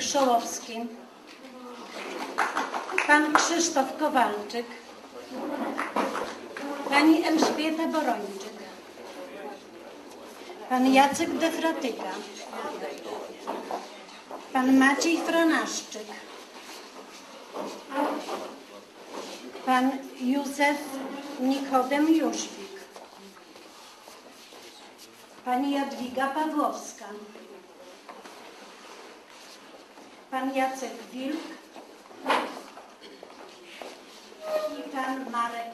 Szołowski, pan Krzysztof Kowalczyk, pani Elżbieta Borończyk, pan Jacek Defratyka, pan Maciej Franaszczyk, pan Józef Nikodem Jóźwik, pani Jadwiga Pawłowska, pan Jacek Wilk i pan Marek.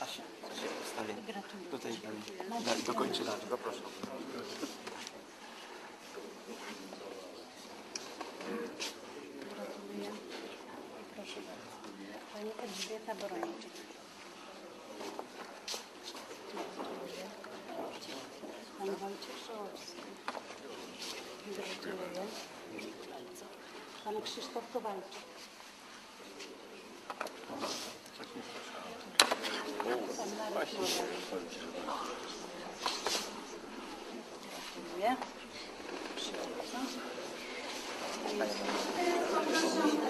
Asia. Tutaj dokończy nas. Zapraszam. Gratuluję. Proszę bardzo. Pani Elżbieta Borończyk. Gratuluję. Pan Wojciech Szołowski. Gratuluję. Bardzo. Pan Krzysztof Kowalczyk. Pan Marek. Proszę bardzo.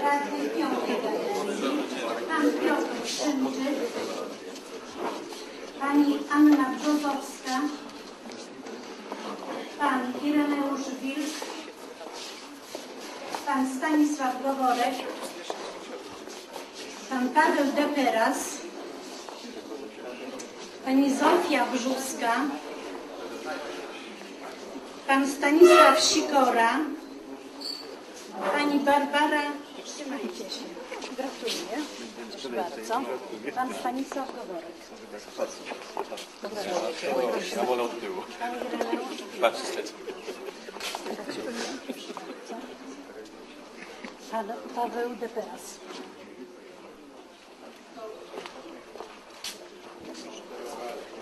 Radny Piątej pan Piotr Szymczyk, pani Anna Brzozowska, pan Ireneusz Wilk, pan Stanisław Goworek, pan Paweł Deperas, pani Zofia Brzuska, pan Stanisław Sikora, Pani Barbara, trzymajcie się. Gratuluję. Proszę bardzo. Pan Stanisław Goworek. Ja wolę od tyłu. Patrz, Pan Paweł Deperas.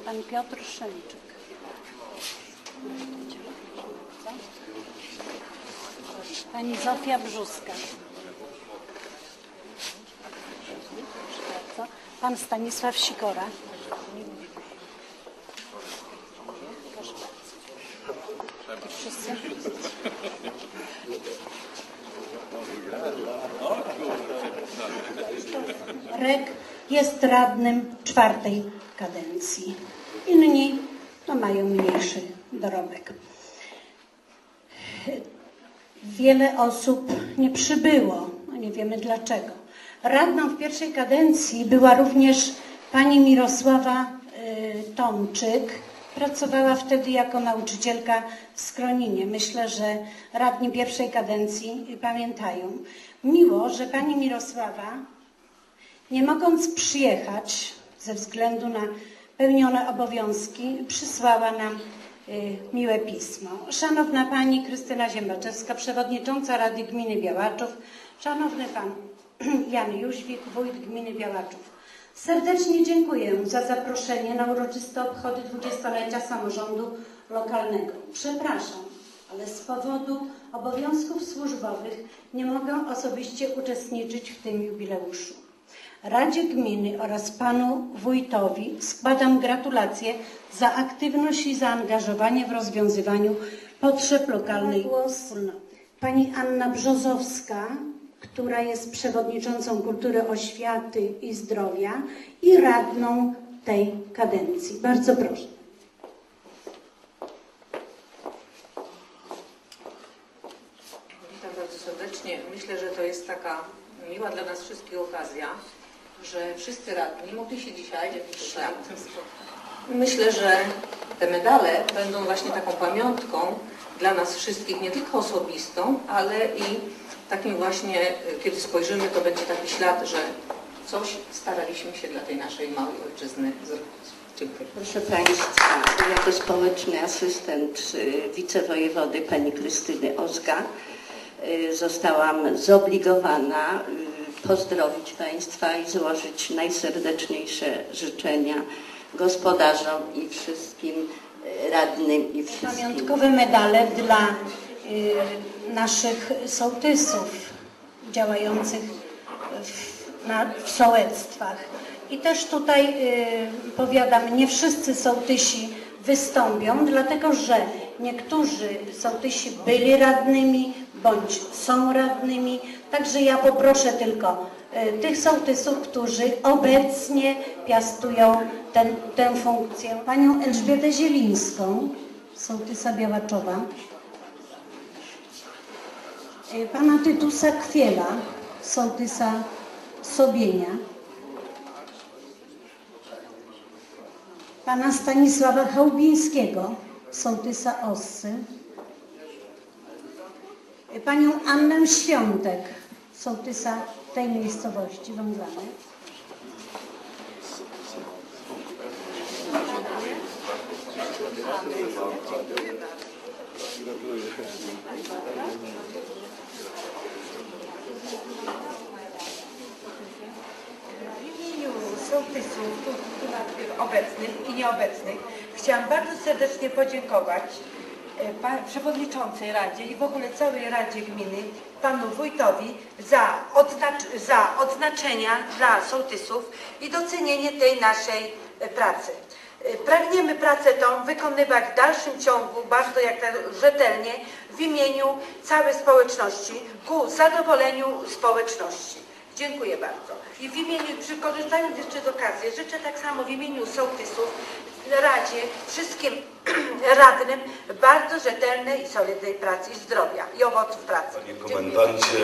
Pan Piotr Szymczyk. Pani Zofia Brzuska. Pan Stanisław Sikora. Proszę bardzo. Wszyscy? Rek jest radnym czwartej kadencji. Inni no, mają mniejszy dorobek. Wiele osób nie przybyło, no nie wiemy dlaczego. Radną w pierwszej kadencji była również pani Mirosława y, Tomczyk. Pracowała wtedy jako nauczycielka w Skroninie. Myślę, że radni pierwszej kadencji pamiętają. Miło, że pani Mirosława nie mogąc przyjechać ze względu na pełnione obowiązki, przysłała nam y, miłe pismo. Szanowna Pani Krystyna Ziembaczewska, Przewodnicząca Rady Gminy Białaczów, Szanowny Pan Jan Jóźwik, Wójt Gminy Białaczów. Serdecznie dziękuję za zaproszenie na uroczyste obchody dwudziestolecia samorządu lokalnego. Przepraszam, ale z powodu obowiązków służbowych nie mogę osobiście uczestniczyć w tym jubileuszu. Radzie Gminy oraz Panu Wójtowi składam gratulacje za aktywność i zaangażowanie w rozwiązywaniu potrzeb lokalnej wspólnoty. Pani Anna Brzozowska, która jest przewodniczącą Kultury Oświaty i Zdrowia i radną tej kadencji. Bardzo proszę. Witam bardzo serdecznie. Myślę, że to jest taka miła dla nas wszystkich okazja, że wszyscy radni mogli się dzisiaj szlak Myślę, że te medale będą właśnie taką pamiątką dla nas wszystkich, nie tylko osobistą, ale i takim właśnie, kiedy spojrzymy, to będzie taki ślad, że coś staraliśmy się dla tej naszej małej ojczyzny zrobić. Dziękuję. Proszę Państwa, jako społeczny asystent y, wicewojewody pani Krystyny Ozga y, zostałam zobligowana pozdrowić Państwa i złożyć najserdeczniejsze życzenia gospodarzom i wszystkim radnym i wszystkim. Pamiątkowe medale dla naszych sołtysów działających w, na, w sołectwach. I też tutaj y, powiadam, nie wszyscy sołtysi wystąpią, dlatego że niektórzy sołtysi byli radnymi bądź są radnymi. Także ja poproszę tylko y, tych sołtysów, którzy obecnie piastują ten, tę funkcję. Panią Elżbietę Zielińską, sołtysa Białaczowa. Pana Tytusa Kwiela, sołtysa Sobienia. Pana Stanisława Chałubińskiego, sołtysa Ossy. Panią Annę Świątek, sołtysa tej miejscowości Wąglany. W imieniu sołtysów tu, tu obecnych i nieobecnych chciałam bardzo serdecznie podziękować e, przewodniczącej Radzie i w ogóle całej Radzie Gminy, panu wójtowi za, odznacz, za odznaczenia dla sołtysów i docenienie tej naszej e, pracy. E, Pragniemy pracę tą wykonywać w dalszym ciągu bardzo jak rzetelnie w imieniu całej społeczności ku zadowoleniu społeczności. Dziękuję bardzo. I w imieniu, przy- korzystając jeszcze z okazji, życzę tak samo w imieniu sołtysów, Radzie, wszystkim radnym bardzo rzetelnej i solidnej pracy i zdrowia i owoców pracy. Panie Dziękuję. komendancie,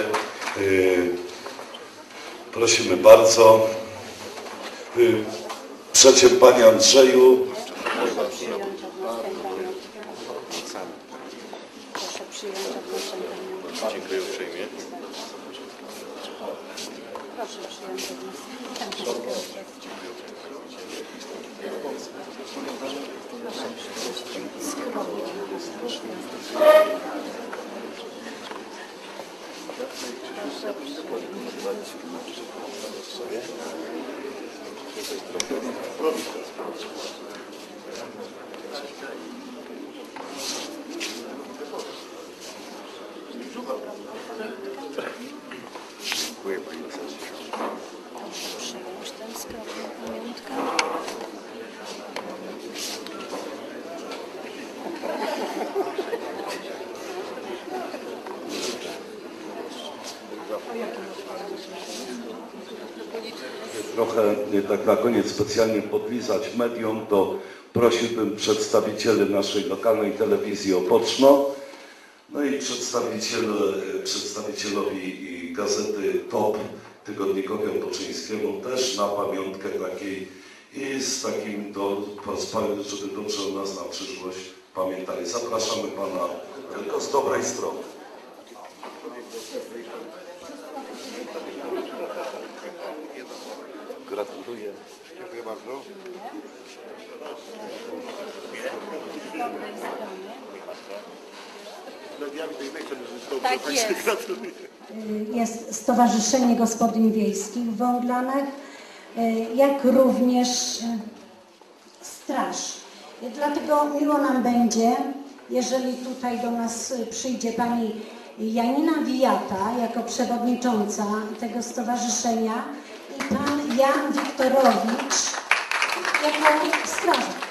y, prosimy bardzo. Y, Przecie Panie Andrzeju, Proszę przyjąć odnostępną. Proszę odnostępną. Dziękuję uprzejmie. Proszę przyjąć odnostępną. Dziękuję Pani Docencie. Przyjąć tę skromną pamiątkę. Trochę y, tak na koniec specjalnie podlizać mediom, to prosiłbym przedstawicieli naszej lokalnej telewizji Opoczno, no i przedstawiciel, y, przedstawicielowi gazety TOP tygodnikowi opoczyńskiemu też na pamiątkę takiej i z takim, do, żeby dobrze o nas na przyszłość pamiętali. Zapraszamy Pana tylko z dobrej strony. Gratuluję. Dziękuję bardzo. Tak jest. Jest Stowarzyszenie Gospodyń Wiejskich w Wąglanach, y, jak również y, Straż. Dlatego miło nam będzie, jeżeli tutaj do nas przyjdzie pani Janina Wijata jako przewodnicząca tego stowarzyszenia i pan Jan Wiktorowicz jako strażak.